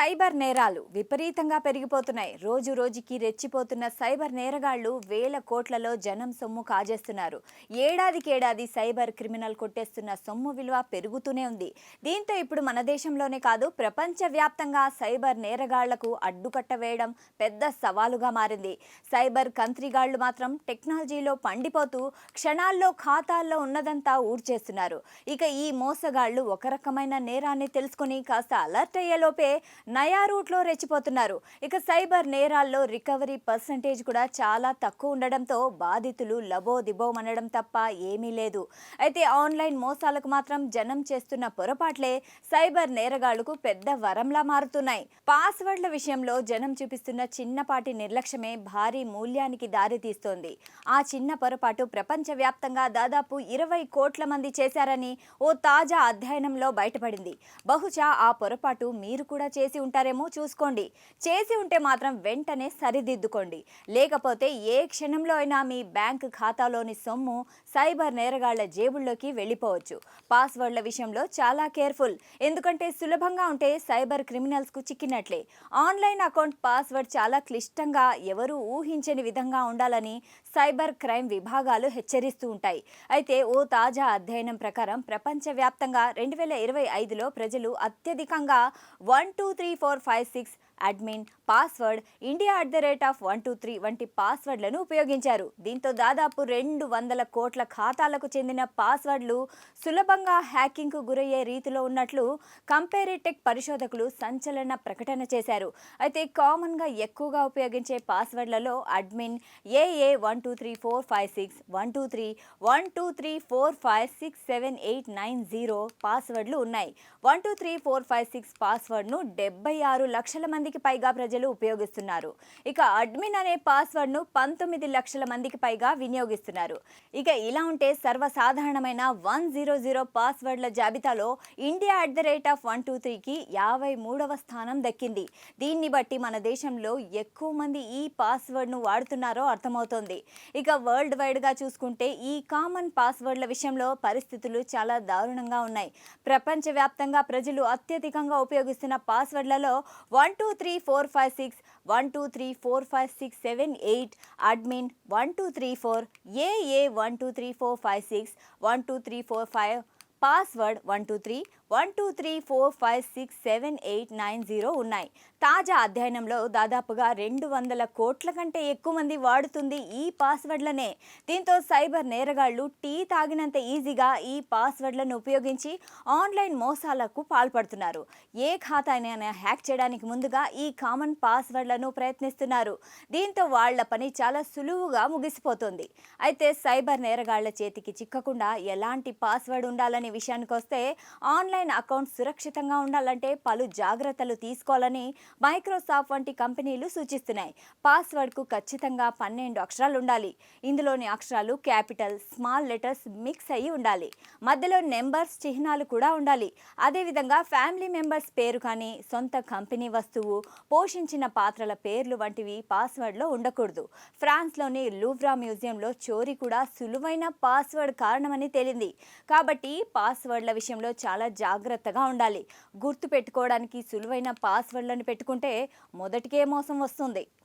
Cyber నేరాలు విపరీతంగా పెరిగిపోతున్నాయి. రోజు రోజుకి రెచ్చిపోతున్న సైబర్ నేరగాళ్ళు వేల కోట్లలో జనం సొమ్ము కాజేస్తున్నారు. ఏడాదికి ఏడాది సైబర్ క్రిమినల్ కొట్టేస్తున్న సొమ్ము విలువ పెరుగుతూనే ఉంది. దీంతో ఇప్పుడు మన దేశంలోనే కాదు ప్రపంచవ్యాప్తంగా సైబర్ నేరగాళ్ళకు అడ్డుకట్ట వేయడం పెద్ద సవాలుగా మారింది. సైబర్ కంత్రిగాళ్ళు మాత్రం టెక్నాలజీలో పండిపోతూ క్షణాల్లో ఖాతాల్లో ఉన్నదంతా ఊడ్చేస్తున్నారు. ఇక ఈ మోసగాళ్ళు ఒక రకమైన నేరాన్ని తెలుసుకుని కాస్త అలర్ట్ అయ్యేలోపే నయా రూట్లో రెచ్చిపోతున్నారు. ఇక సైబర్ నేరాల్లో రికవరీ పర్సంటేజ్ కూడా చాలా తక్కువ ఉండడంతో బాధితులు లబో దిబోమనడం తప్ప ఏమీ లేదు. అయితే ఆన్లైన్ మోసాలకు మాత్రం జనం చేస్తున్న పొరపాట్లే సైబర్ నేరగాళ్ళకు పెద్ద వరంలా మారుతున్నాయి. పాస్వర్డ్ల విషయంలో జనం చూపిస్తున్న చిన్నపాటి నిర్లక్ష్యమే భారీ మూల్యానికి దారితీస్తోంది ఆ చిన్న పొరపాటు ప్రపంచవ్యాప్తంగా దాదాపు ఇరవై కోట్ల మంది చేశారని ఓ తాజా అధ్యయనంలో బయటపడింది. బహుశా ఆ పొరపాటు మీరు కూడా చేసి ఉంటారేమో చూసుకోండి. చేసి ఉంటే మాత్రం వెంటనే సరిదిద్దుకోండి. లేకపోతే ఏ క్షణంలో అయినా మీ బ్యాంక్ ఖాతాలోని సొమ్ము సైబర్ నేరగాళ్ళ జేబుల్లోకి వెళ్ళిపోవచ్చు. పాస్వర్డ్ల విషయంలో చాలా కేర్ఫుల్. ఎందుకంటే సులభంగా ఉంటే సైబర్ క్రిమినల్స్కు చిక్కినట్లే. ఆన్లైన్ అకౌంట్ పాస్వర్డ్ చాలా క్లిష్టంగా ఎవరూ ఊహించని విధంగా ఉండాలని సైబర్ క్రైమ్ విభాగాలు హెచ్చరిస్తూ ఉంటాయి. అయితే ఓ తాజా అధ్యయనం ప్రకారం ప్రపంచవ్యాప్తంగా రెండు వేల ఇరవై ఐదులో ప్రజలు అత్యధికంగా one two three four five six admin password India at the rate of one two three వంటి పాస్వర్డ్లను ఉపయోగించారు. దీంతో దాదాపు రెండు వందల కోట్ల ఖాతాలకు చెందిన పాస్వర్డ్లు సులభంగా హ్యాకింగ్కు గురయ్యే రీతిలో ఉన్నట్లు కంపేరిటెక్ పరిశోధకులు సంచలన ప్రకటన చేశారు. అయితే కామన్గా ఎక్కువగా ఉపయోగించే పాస్వర్డ్లలో admin A A one two three four five six one two three one two three four five six seven eight nine zero పాస్వర్డ్లు ఉన్నాయి. One two three four five six పాస్వర్డ్ను డెబ్బై ఆరు లక్షల మంది మందికి పైగా ప్రజలు ఉపయోగిస్తున్నారు. ఇక అడ్మిన్ అనే పాస్వర్డ్ను పంతొమ్మిది లక్షల మందికి పైగా వినియోగిస్తున్నారు. ఇక ఇలా ఉంటే సర్వసాధారణమైన వన్ జీరో జీరో పాస్వర్డ్ల జాబితాలో India at the rate of one two త్రీకి యాభై మూడవ స్థానం దక్కింది. దీన్ని బట్టి మన దేశంలో ఎక్కువ మంది ఈ పాస్వర్డ్ను వాడుతున్నారో అర్థమవుతోంది. ఇక వరల్డ్ వైడ్గా చూసుకుంటే ఈ కామన్ పాస్వర్డ్ల విషయంలో పరిస్థితులు చాలా దారుణంగా ఉన్నాయి. ప్రపంచవ్యాప్తంగా ప్రజలు అత్యధికంగా ఉపయోగిస్తున్న పాస్వర్డ్లలో one two three four five six one two three four five six seven eight admin one two three four A A one two three four five six one two three four five password one two three one two three four five six seven eight nine zero ఉన్నాయి. తాజా అధ్యయనంలో దాదాపుగా రెండు వందల కోట్ల కంటే ఎక్కువ మంది వాడుతుంది ఈ పాస్వర్డ్లనే. దీంతో సైబర్ నేరగాళ్ళు టీ తాగినంత ఈజీగా ఈ పాస్వర్డ్లను ఉపయోగించి ఆన్లైన్ మోసాలకు పాల్పడుతున్నారు. ఏ ఖాతానైనా హ్యాక్ చేయడానికి ముందుగా ఈ కామన్ పాస్వర్డ్లను ప్రయత్నిస్తున్నారు. దీంతో వాళ్ళ పని చాలా సులువుగా ముగిసిపోతుంది. అయితే సైబర్ నేరగాళ్ళ చేతికి చిక్కకుండా ఎలాంటి పాస్వర్డ్ ఉండాలనే విషయానికి వస్తే ఆన్లైన్ అకౌంట్ సురక్షితంగా ఉండాలంటే పలు జాగ్రత్తలు తీసుకోవాలని మైక్రోసాఫ్ట్ వంటి కంపెనీలు సూచిస్తున్నాయి. పాస్వర్డ్కు ఖచ్చితంగా పన్నెండు అక్షరాలు ఉండాలి. ఇందులోని అక్షరాలు క్యాపిటల్ స్మాల్ లెటర్స్ మిక్స్ అయ్యి ఉండాలి. మధ్యలో నెంబర్స్ చిహ్నాలు కూడా ఉండాలి. అదేవిధంగా ఫ్యామిలీ మెంబర్స్ పేరు కానీ సొంత కంపెనీ వస్తువు పోషించిన పాత్రల పేర్లు వంటివి పాస్వర్డ్లో ఉండకూడదు. ఫ్రాన్స్లోని లూవ్రా మ్యూజియంలో చోరీ కూడా సులువైన పాస్వర్డ్ కారణమని తేలింది. కాబట్టి పాస్వర్డ్ల విషయంలో చాలా జాగ్రత్తగా ఉండాలి. గుర్తు పెట్టుకోవడానికి సులువైన పాస్వర్డ్లను పెట్టుకుంటే మొదటికే మోసం వస్తుంది.